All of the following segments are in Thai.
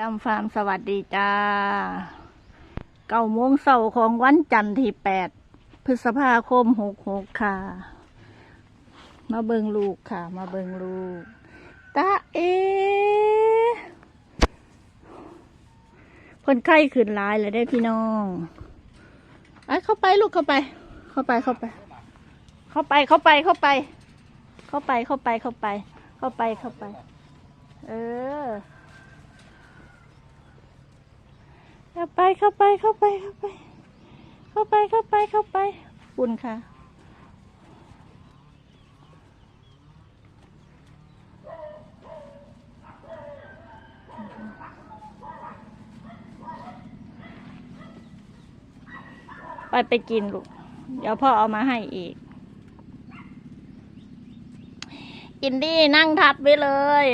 ดำฟาร์มสวัสดีจ้าเก้าโมงเสาร์ของวันจันทร์ที่แปดพฤษภาคมหกหกค่ะ มาเบิงลูกค่ะ มาเบิงลูกตาเอคนไข้ขึ้นหลายเลยได้พี่น้องไอ้เข้าไปลูกเข้าไป เข้าไปเข้าไป เข้าไปเข้าไปเข้าไป เข้าไปเข้าไปเข้าไป เข้าไปเข้าไป เออ เข้าไปเข้าไปเข้าไปเข้าไป เข้าไปเข้าไปเข้าไปปุ่นค่ะไปไปกินลูก เดี๋ยวพ่อเอามาให้อีก อินดี้นั่งทับไว้เลย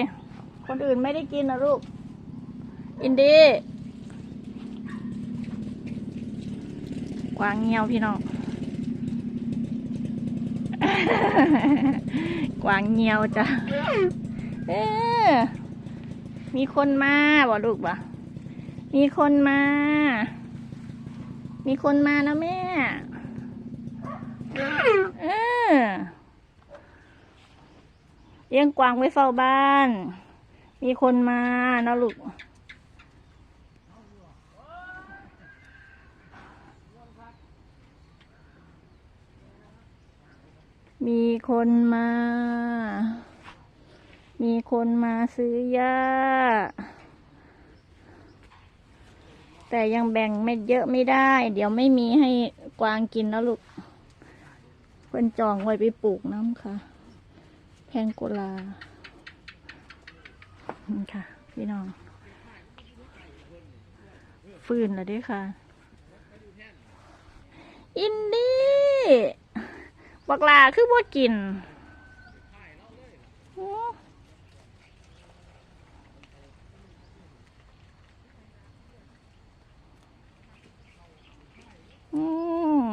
คนอื่นไม่ได้กินนะลูก อินดี้ วางเงียวพี่น้อง กวางเงียวจ้ะเออมีคนมาบ่ลูกบ่มีคนมา มีคนมานะแม่ เออเลี้ยงกวางไว้เฝ้าบ้าน มีคนมานะลูก มีคนมา มีคนมาซื้อหญ้า แต่ยังแบ่งไม่เยอะไม่ได้ เดี๋ยวไม่มีให้กวางกินแล้วลูก เพิ่นจองไว้ไปปลูกน้ำค่ะ แพงโกลานี่ค่ะ พี่น้อง ฟื้นแล้วด้วยค่ะ อินดี้ บักลาคือบ่กินอืม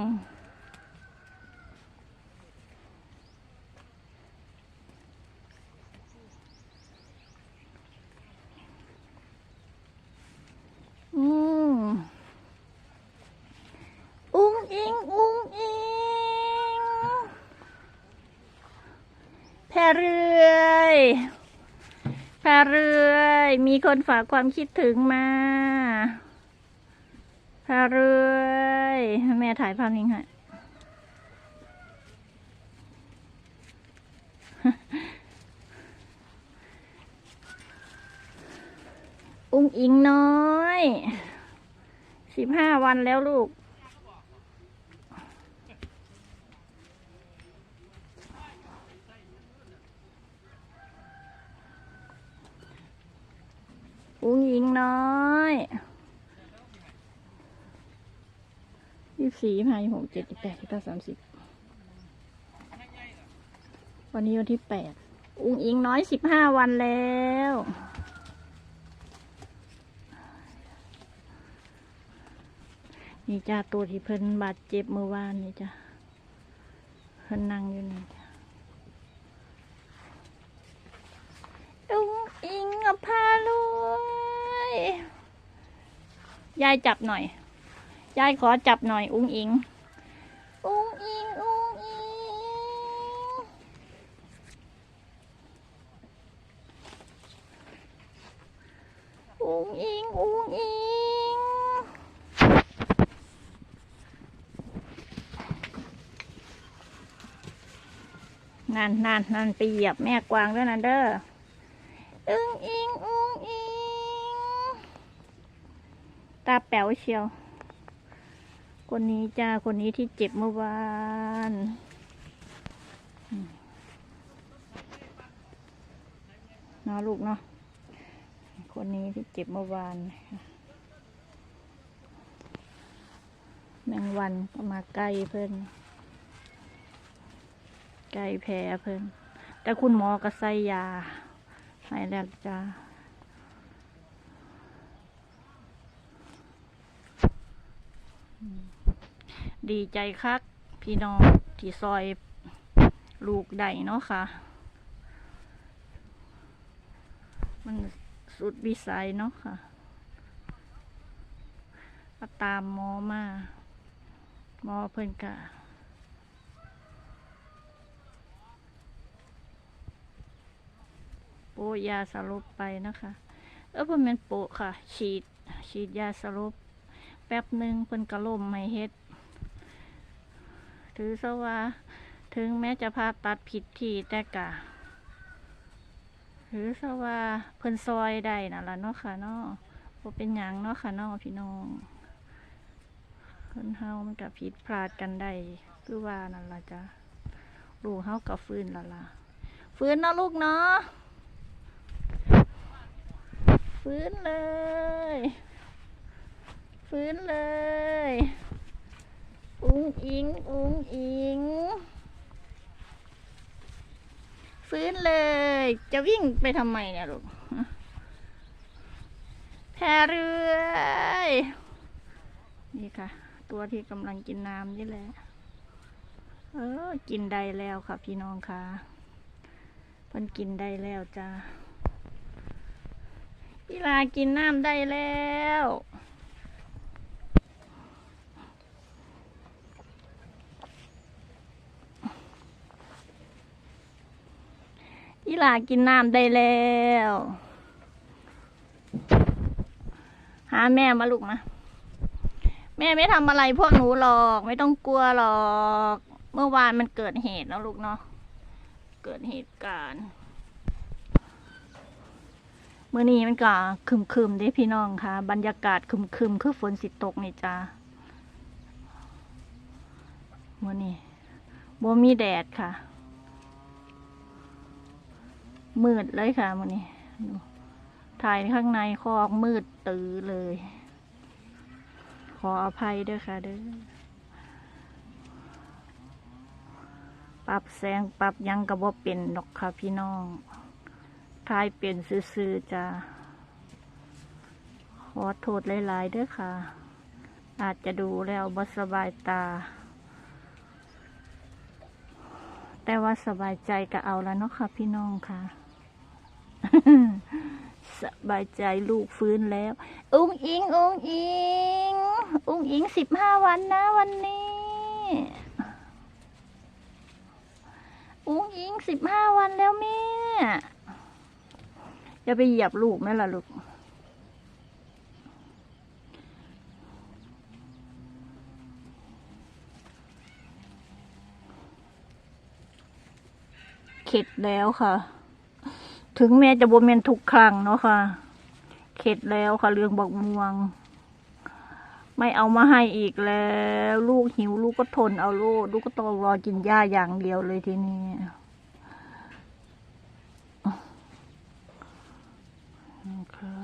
อืมอุ้งอิงอุง แพ รเรือยแพรเรือย มีคนฝากความคิดถึงมาแพรเรือยแม่ถ่ายภาพนี้ให้อุ้งอิงน้อย สิบห้าวันแล้วลูก อุ้งอิงน้อยยี่สี่ห้ายี่หกเจ็ดยี่แปดยี่เก้าสามสิบวันนี้วันที่แปดอุ้งอิงน้อยสิบห้าวันแล้วนี่จ้าตัวที่เพิ่นบาดเจ็บเมื่อวานนี่จ้ะเพิ่นนั่งอยู่นี่จ้ะอุ้งอิงกับพาลุ ยยายจับหน่อย ยายขอจับหน่อย อุ้งอิง อุ้งอิง อุ้งอิง อุ้งอิง อุ้งอิง นั่นนั่นนั่นไปเหยียบแม่กวางด้วยนะเด้อ อึ้งอิงอุ้งอิง ตาแป๋วเชียว คนนี้จ้า คนนี้ที่เจ็บเมื่อวานเนาะลูกเนาะ คนนี้ที่เจ็บเมื่อวานแมงวันก็มาใกล้เพิ่นใกล้แผลเพิ่นแต่คุณหมอก็ใส่ยาให้แล้วจ้า ดีใจคักพี่น้องที่ซอยลูกได้เนาะค่ะ มันสุดวิสัยเนาะค่ะก็ตามหมอมาหมอเพิ่นกะโปยาสลบไปนะคะ เออเพิ่นแม่นโปะค่ะ ฉีด ฉีดยาสลบแป๊บหนึ่งเพิ่นกระล่มไม่เฮ็ด ถือซะว่า ถึงแม้จะผ่าตัดผิดที่แต่กะถือซะว่าเพิ่นซอยได้นั่นล่ะเนาะค่ะเนาะบ่เป็นหยังเนาะค่ะเนาะพี่น้องคนเฮามันก็ผิดพลาดกันได้คือว่านั่นล่ะจ้ะลูกเฮาก็ฟื้นและล่ะฟื้นเนาะลูกเนาะฟื้นเลย ฟื้นเลย อุ้งอิง ฟื้นเลย จะวิ่งไปทำไมเนี่ยลูกแพเรือยนี่ค่ะ ตัวที่กำลังกินน้ำนี่แหละ เออ กินได้แล้วค่ะ พี่น้องค่ะพ้นกินได้แล้วจ้าอีลากินน้ำได้แล้ว ลากินน้ำได้แล้ว หาแม่มาลูกมา แม่ไม่ทำอะไรพวกหนูหรอก ไม่ต้องกลัวหรอก เมื่อวานมันเกิดเหตุแล้วลูกเนาะ เกิดเหตุการณ์เมื่อนี้มันก็คึมคึมๆเด้พี่น้องค่ะ บรรยากาศคึมคึมๆคือฝนสิตกนี่จ้าเมื่อนี้บ่มีแดดค่ะ มืดเลยค่ะมันนี้ถ่ายข้างในคอกมืดตื้อเลย ขออภัยด้วยค่ะเด้อปรับแสงปรับยังกระบ่เป็นดอกค่ะพี่น้องถ่ายเป็นซื่อๆจ้าขอโทษหลายๆด้วยค่ะ อาจจะดูแล้วบ่สบายตา แต่ว่าสบายใจก็เอาแล้วเนาะค่ะพี่น้องค่ะ สบายใจลูกฟื้นแล้ว อุ้งอิง อุ้งอิง อุ้งอิงสิบห้าวันนะวันนี้ อุ้งอิงสิบห้าวันแล้วแม่จะไปเหยียบลูกไหมล่ะลูกเข็ดแล้วค่ะ ถึงแม้จะบวมเมนทุกครั้งเนาะค่ะ เข็ดแล้วค่ะเรื่องบอกม่วง ไม่เอามาให้อีกแล้ว ลูกหิวลูกก็ทนเอาลูก ลูกก็ต้องรอกินหญ้าอย่างเดียวเลยทีนี้ค่ะ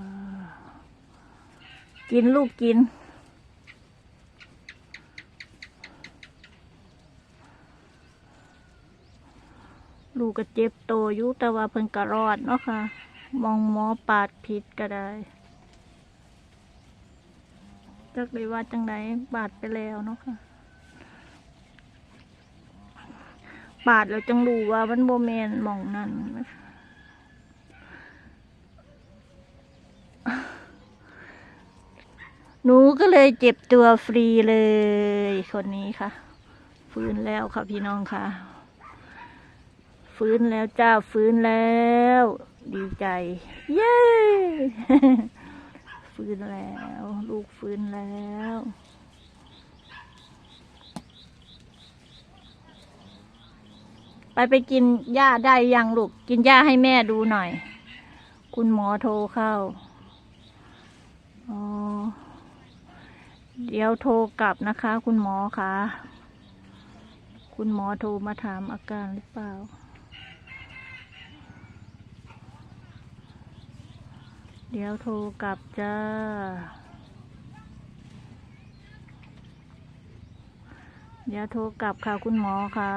กินลูกกิน ลูกก็เจ็บโตอยู่แต่ว่าเพิ่นก็รอดเนาะค่ะ มองหมอปาดผิดก็ได้จักเลยว่าจังไดบาดไปแล้วเนาะค่ะ บาดแล้วจังรู้ว่ามันโบแมนมองนั่นหนูก็เลยเจ็บตัวฟรีเลย คนนี้ค่ะ ฟื้นแล้วค่ะพี่น้องค่ะ ฟื้นแล้วเจ้าฟื้นแล้ว ดีใจ เย้ ฟื้นแล้ว ลูกฟื้นแล้วไปไปกินหญ้าได้ยังลูก กินหญ้าให้แม่ดูหน่อย คุณหมอโทรเข้าอ๋อเดี๋ยวโทรกลับนะคะ คุณหมอคะ คุณหมอโทรมาถามอาการหรือเปล่า เดี๋ยวโทรกลับจ้า เดี๋ยวโทรกลับค่ะคุณหมอค่ะ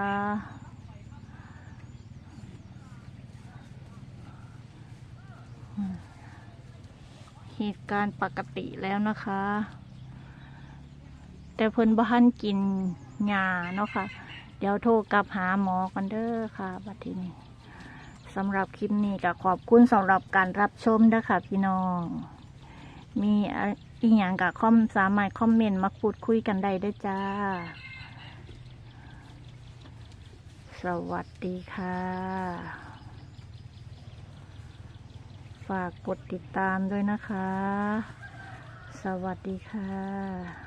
เหตุการณ์ปกติแล้วนะคะ แต่เพิ่นบ้านกินยาเนาะค่ะ เดี๋ยวโทรกลับหาหมอกันเด้อค่ะ บัดทีนี้ สำหรับคลิปนี้ก็ขอบคุณสำหรับการรับชมนะคะพี่น้อง มีอะอีหยังกับคอมสามารถคอมเมนต์มาพูดคุยกันได้ด้วยจ้า สวัสดีค่ะ ฝากกดติดตามด้วยนะคะ สวัสดีค่ะ